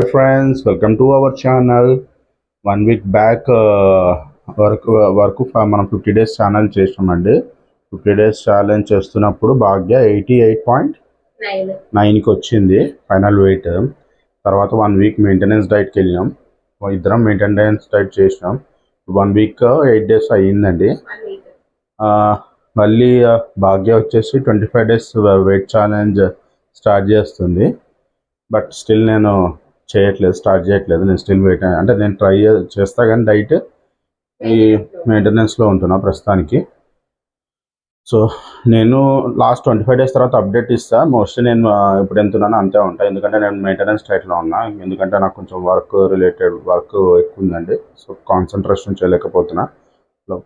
Friends welcome to our channel one week back work work మనం fifty days channel చేసామండి fifty days challenge చేస్తున్నప్పుడు భాగ్య eighty eight point nine నైన్కి వచ్చింది final wait తర్వాత one week maintenance డైట్కి వెళ్ళినాం. ఇద్దరం maintenance diet చేసినాం. వన్ వీక్ ఎయిట్ డేస్ అయ్యిందండి. మళ్ళీ ఆ, భాగ్య వచ్చేసి twenty five days wait challenge start చేస్తుంది. బట్ స్టిల్ నేను చేయట్లేదు స్టార్ట్ చేయట్లేదు నేను స్టిల్ వెయిట్ అంటే నేను ట్రై చేస్తా కానీ డైట్ ఈ మెయింటెనెన్స్లో ఉంటున్నా ప్రస్తుతానికి. సో నేను లాస్ట్ ట్వంటీ ఫైవ్ డేస్ తర్వాత అప్డేట్ ఇస్తా. మోస్ట్లీ నేను ఇప్పుడు ఎంత ఉన్నానో అంతే ఉంటా. ఎందుకంటే నేను మెయింటెనెన్స్ డైట్లో ఉన్నా. ఎందుకంటే నాకు కొంచెం వర్క్ రిలేటెడ్ వర్క్ ఎక్కువ ఉందండి. సో కాన్సన్ట్రేషన్ చేయలేకపోతున్నా.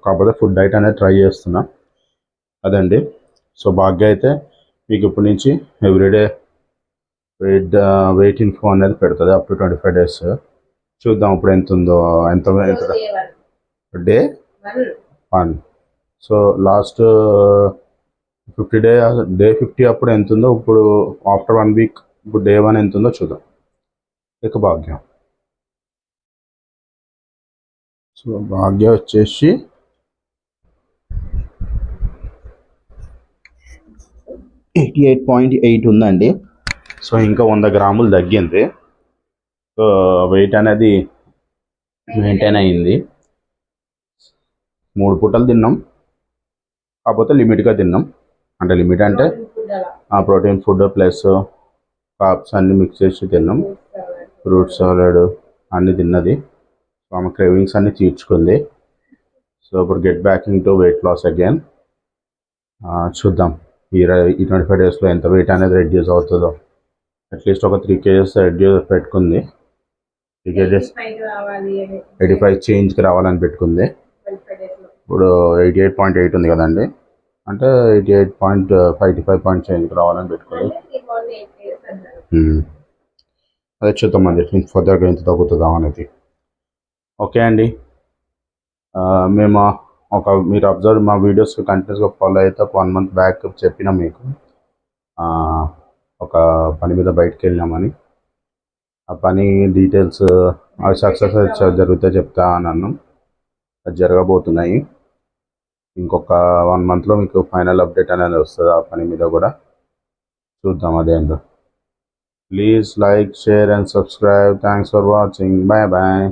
కాకపోతే ఫుడ్ డైట్ అనేది ట్రై చేస్తున్నా. అదండి. సో భాగ్య అయితే మీకు ఇప్పటి నుంచి ఎవ్రీడే వెయిట్ వెయిట్ ఇన్ఫో అనేది పెడుతుంది up to twenty five days. చూద్దాం ఇప్పుడు ఎంత ఉందో ఎంత ఎంత day? One. So last fifty day day fifty అప్పుడు ఎంత ఉందో ఇప్పుడు ఆఫ్టర్ వన్ వీక్ ఇప్పుడు డే వన్ ఎంత ఉందో చూద్దాం. ఇక భాగ్యం. సో భాగ్యం వచ్చేసి ఎయిటీ ఎయిట్ పాయింట్ ఎయిట్ ఉందండి. సో ఇంకా వంద గ్రాములు తగ్గింది. సో వెయిట్ అనేది మెయింటైన్ అయింది. మూడు పూటలు తిన్నాం. కాకపోతే లిమిట్గా తిన్నాం. అంటే లిమిట్ అంటే ఆ ప్రోటీన్ ఫుడ్ ప్లస్ కాప్స్ అన్ని మిక్స్ చేసి తిన్నాం. ఫ్రూట్ సాలడ్ అన్నీ తిన్నది. సో ఆమె క్రేవింగ్స్ అన్నీ తీర్చుకుంది. సో ఇప్పుడు get backing to weight loss again చూద్దాం. ఈ ట్వంటీ ఫైవ్ డేస్లో ఎంత వెయిట్ అనేది రెడ్యూస్ అవుతుందో. అట్లీస్ట్ ఒక త్రీ కేజెస్ రెడ్యూస్ పెట్టుకుంది. త్రీ కేజెస్ ఎయిటీ ఫైవ్ చేంజ్కి రావాలని పెట్టుకుంది. ఇప్పుడు ఎయిటీ ఎయిట్ పాయింట్ ఎయిట్ ఉంది కదండి. అంటే eighty eight point five five point చేంజ్కి రావాలని పెట్టుకుంది. అదే చూద్దామండి ఫర్దర్గా ఎంత తగ్గుతుందా అనేది. ఓకే అండి. మేము ఒక మీరు అబ్జర్వ్ మా వీడియోస్ కంటిన్యూస్గా ఫాలో అయితే ఒక వన్ మంత్ బ్యాక్ చెప్పిన మీకు. ఒక పని మీద బయటకు వెళ్ళామని ఆ పని డీటెయిల్స్ అవి సక్సెస్ జరిగితే చెప్తా అన్నాను అది జరగబోతున్నాయి. ఇంకొక వన్ మంత్లో మీకు ఫైనల్ అప్డేట్ అనేది వస్తుంది ఆ పని మీద కూడా. చూద్దాం అదేందో please like share and subscribe. Thanks for watching. Bye bye.